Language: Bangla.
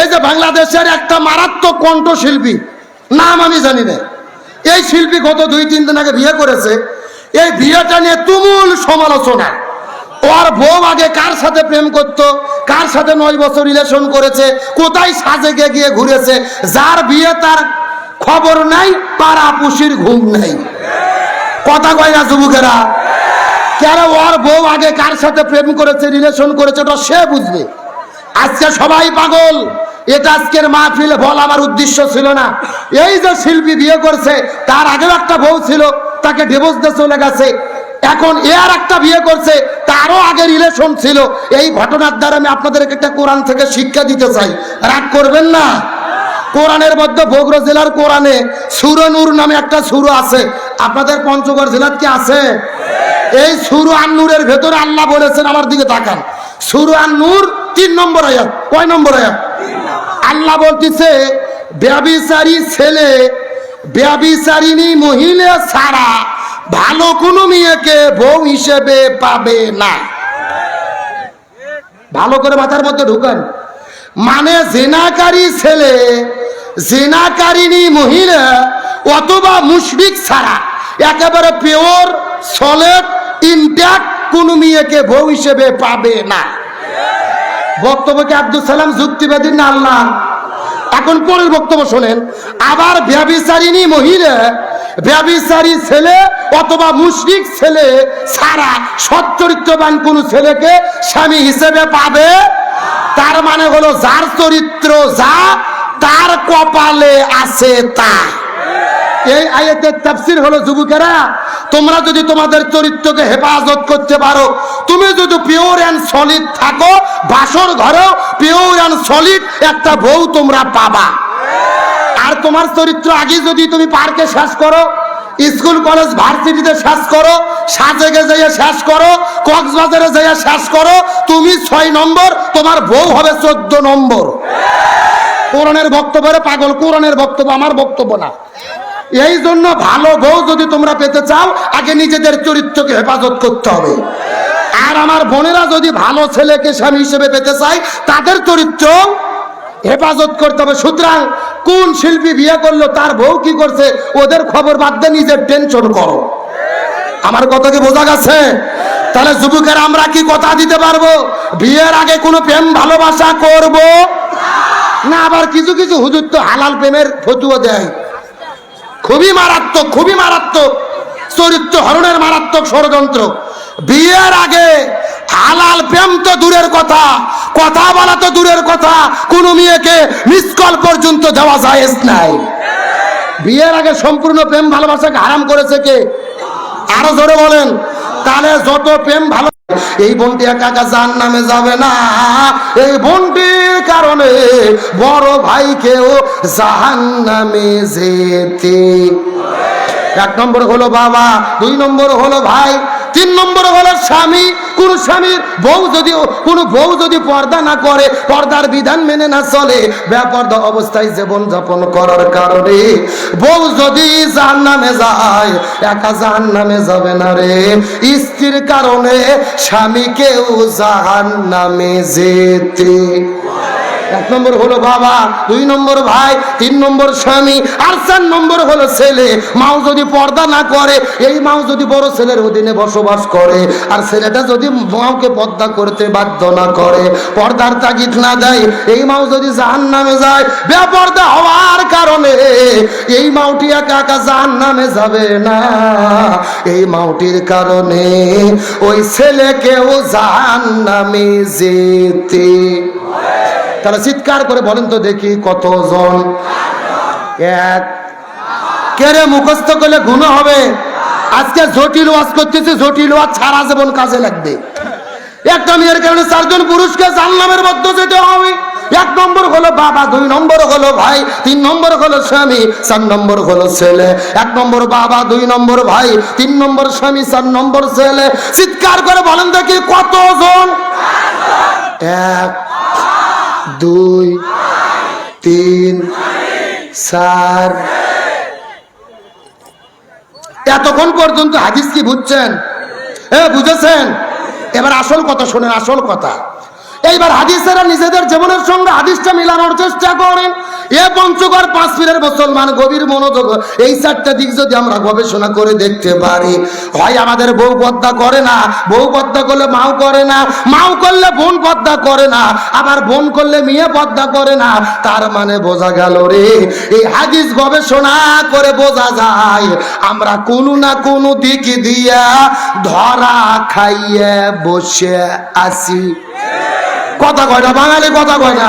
এই যে বাংলাদেশের একটা মারাত্মক কণ্ঠশিল্পী, নাম আমি জানি না। এই শিল্পী গত দুই, তিন দিন আগে বিয়ে করেছে। এই বিয়েটা নিয়ে তুমুল সমালোচনা। ওর বউ আগে কার সাথে প্রেম করত, কার সাথে নয় বছর রিলেশন করেছে, কোথায় সাজেকে গিয়ে ঘুরেছে, যার বিয়ে তার খবর নাই পাড়া পুষির ঘুম নেই। কথা কয় না যুবকেরা? কেন ওর বউ আগে কার সাথে প্রেম করেছে রিলেশন করেছে, ওটা সে বুঝবে। আজকে সবাই পাগল। এটা আজকের মাহফিলে বল আমার উদ্দেশ্য ছিল না। এই যে শিল্পী বিয়ে করছে, তার আগেও একটা বউ ছিল, তাকে ডিভোর্স দিয়ে চলে গেছে। এখন এ আর একটা বিয়ে করছে, তারও আগে রিলেশন ছিল। এই ঘটনার দ্বারা আমি আপনাদেরকে একটা কোরআন থেকে শিক্ষা দিতে চাই। রাগ করবেন না? কোরআনের মধ্যে বগুড়া জেলার কোরআনে সুরনুর নামে একটা সুর আছে। আপনাদের পঞ্চগড় জেলার কি আছে? এই সুর আন্নুরের ভেতরে আল্লাহ বলেছেন, আমার দিকে তাকান। সুরু আন্নুর তিন নম্বর আয়াত। কয় নম্বর আয়াত? আল্লাহ বলতেছে, ব্যবিচারী ছেলে, ব্যবিচারিণী মহিলা ছাড়া ভালো কোনো মেয়েকে বউ হিসেবে পাবে না। ভালো করে মাথার মধ্যে ঢুকান। মানে জেনাকারী ছেলে জেনাকারিনী মহিলা অথবা মুশরিক ছাড়া একেবারে পিওর, সলেড ইনট্যাক্ট কোন মেয়েকে বউ হিসেবে পাবে না। বক্তব্যকে আব্দুল সালাম যুক্তিবাদী? না, আল্লাহ। এখন পরের বক্তব্য শোনেন। আবার ব্যবিচারিণী মহিলা, ব্যবিচারী ছেলে অথবা মুশরিক ছেলে সারা সচ্চরিত্রবান কোন ছেলেকে স্বামী হিসেবে পাবে? তার মানে হলো যার চরিত্র যা, তার কপালে আছে তা। এই আয়াতের তাফসির হলো, যুবকেরা তোমরা যদি তোমাদের চরিত্রকে হেফাজত করতে পারো, তুমি যদি পিওর অ্যান্ড সলিড থাকো, বাসর ঘরেও পিওর অ্যান্ড সলিড একটা বউ তোমরা পাবা। আর তোমার চরিত্র আগে যদি তুমি পার্কে শেষ করো, স্কুল, কলেজ, ভার্সিটিতে শেষ করো সাজেকে যেয়ে শেষ করো, কক্সবাজারে যেয়ে শেষ করো, তুমি ছয় নম্বর, তোমার বউ হবে চোদ্দ নম্বর। কোরআনের বক্তব্যের পাগল, কোরআনের বক্তব্য, আমার বক্তব্য না। এই জন্য ভালো বউ যদি তোমরা পেতে চাও, আগে নিজেদের চরিত্রকে হেফাজত করতে হবে। আর আমার বোনেরা যদি ভালো ছেলেকে স্বামী হিসেবে পেতে চায়, তাদের চরিত্র হেফাজত করতে হবে। সুতরাং কোন শিল্পী বিয়ে করল, তার বউ কি করছে, ওদের খবর বাদ দিয়ে নিজের টেনশন করো। আমার কথা কি বোঝা গেছে? তাহলে যুবকের, আমরা কি কথা দিতে পারব? বিয়ের আগে কোনো প্রেম ভালোবাসা করব? না, আবার কিছু কিছু হুজুর তো হালাল প্রেমের ফতুয়া দেয়। খুবই মারাত্মক খুবই মারাত্মক। চরিত্র হরণের মারাত্মক ষড়যন্ত্র। বিয়ের আগে হালাল প্রেম তো দূরের কথা কথা বলা তো দূরের কথা, কোন মেয়েকে মিস কল পর্যন্ত দেওয়া যায় নাই। বিয়ের আগে সম্পূর্ণ প্রেম ভালোবাসাকে হারাম করেছে কে? আরও জোরে বলেন, তাহলে যত প্রেম ভালো এই বোনটি একা একা নামে যাবে না। এই বোনটির কারণে বড় ভাইকেও জাহান নামে যেতে এক নম্বর হলো বাবা, দুই নম্বর হলো ভাই। তিন নম্বর হলো স্বামী। কোন স্বামীর বউ যদি কোন বউ যদি পর্দা না করে, পর্দার বিধান মেনে না চলে, বেপর্দা অবস্থায় জীবন যাপন করার কারণে বউ যদি জাহান নামে যায়, একা জাহান নামে যাবে না রে। স্ত্রীর কারণে স্বামীকেও জাহান নামে যেতে এক নম্বর হলো বাবা, দুই নম্বর ভাই, তিন নম্বর স্বামী, আর চার নম্বর হলো ছেলে। মাও যদি পর্দা না করে, এই মাও যদি বড় ছেলের অধীনে বসবাস করে, আর ছেলেটা যদি মাওকে পর্দা করতে বাধ্য না করে, পর্দার তাগিদ না দেয়, এই মাও যদি জাহান নামে যায়, বেপর্দা হওয়ার কারণে এই মাউটি একা একা জাহান নামে যাবে না। এই মাউটির কারণে ওই ছেলেকেও জাহান নামে যেতে তাহলে চিৎকার করে বলেন তো দেখি কতজন? এক। কেড়ে মুখস্থ করলে গুণ হবে। আজকে জটিল ওয়াজ করতেছে, জটিল ওয়াজ সারা জীবন কাজে লাগবে। একটা মেয়ের কারণে চারজন পুরুষকে জানলামের মধ্যে যেতে হবে। এক নম্বর হলো বাবা, দুই নম্বর হলো ভাই, তিন নম্বর হলো স্বামী, চার নম্বর হলো ছেলে। এক নম্বর বাবা, দুই নম্বর ভাই, তিন নম্বর স্বামী, চার নম্বর ছেলে। চিৎকার করে বলেন দেখি কতজন? এক। দুই, তিন, চার। এতক্ষণ পর্যন্ত হাদিস কি বুঝছেন? হ্যাঁ বুঝেছেন? এবার আসল কথা শোনেন, আসল কথা। এইবার হাদিসেরা নিজেদের জীবনের মিলানোর চেষ্টা করেন। এ পঞ্চগড় পাঁচ পীরের মুসলমান গভীর মনোযোগ, এই চারটা দিক যদি আমরা গবেষণা করে দেখতে পারি, হয় আমাদের বউ পদ্মা করে না, বউ পদ্মা করলে মাও করে না, মাও করলে বোন পদ্মা করে না, আবার বোন করলে মেয়ে পদ্মা করে না, তার মানে বোঝা গেল রে, এই হাদিস গবেষণা করে বোঝা যায়, আমরা কোনো না কোনো দিক দিয়া ধরা খাইয়ে বসে আছি। কথা কয় না, বাঙালি কথা কয় না।